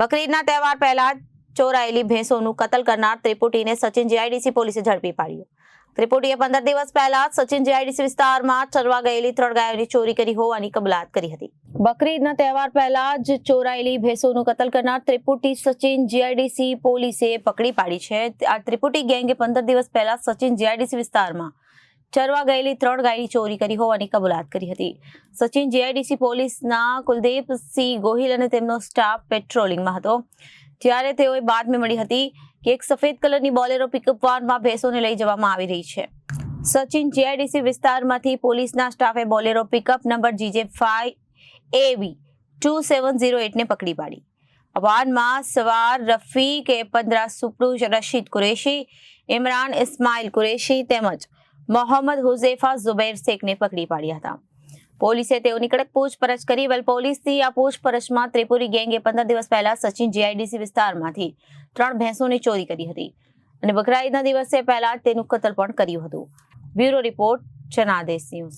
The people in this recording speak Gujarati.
બકરીદના તહેવાર પહેલા ચોરાયેલી ભેંસોનું કતલ કરનાર ત્રિપુટીને સચિન જીઆઈડીસી પોલીસે ઝડપી પાડ્યો. ત્રિપુટીએ પંદર દિવસ પહેલા સચિન જીઆઈડીસી વિસ્તારમાં ચરવા ગયેલી ત્રણ ગાયોની ચોરી કરી હોવાની કબલાત કરી હતી. બકરીદના તહેવાર પહેલા જ ચોરાયેલી ભેંસોનું કતલ કરનાર ત્રિપુટી સચિન જીઆઈડીસી પોલીસે પકડી પાડી છે. આ ત્રિપુટી ગેંગે પંદર દિવસ પહેલા સચિન જીઆઈડીસી વિસ્તારમાં ચરવા ગયેલી ત્રણ ગાયની ચોરી કરી હોવાની કબૂલાત કરી હતી. સચિન જીઆઈડીસી પોલીસના કુલદીપસિંહ ગોહિલ અને તેમનો સ્ટાફ પેટ્રોલિંગમાં હતો. જ્યારે તેઓએ બાતમી મળી હતી કે એક સફેદ કલરની બોલેરો પિકઅપ વાનમાં ભેંસોને લઈ જવામાં આવી રહી છે. સચિન જીઆઈડીસી વિસ્તારમાંથી પોલીસના સ્ટાફે Bolero pickup number GJ five AV two seven zero એટને પકડી પાડી. વાનમાં સવાર રફીક, એ પંદરા સુપરુષ રશીદ કુરેશી ઇમરાન ઇસ્માઇલ કુરેશી તેમજ મોહમ્મદ હુઝેફા ઝુબૈર શેખને પકડી પાડ્યા હતા. પોલીસે તેઓની કડક પૂછપરછ કરી, વેલ પોલીસની આ પૂછપરછમાં ત્રિપુરી ગેંગે પંદર દિવસ પહેલા સચિન જીઆઈડીસી વિસ્તારમાંથી ત્રણ ભેંસોની ચોરી કરી હતી અને બકરાઈદના દિવસે પહેલા તેનું કતલ પણ કર્યું હતું. Bureau report, Janadesh news.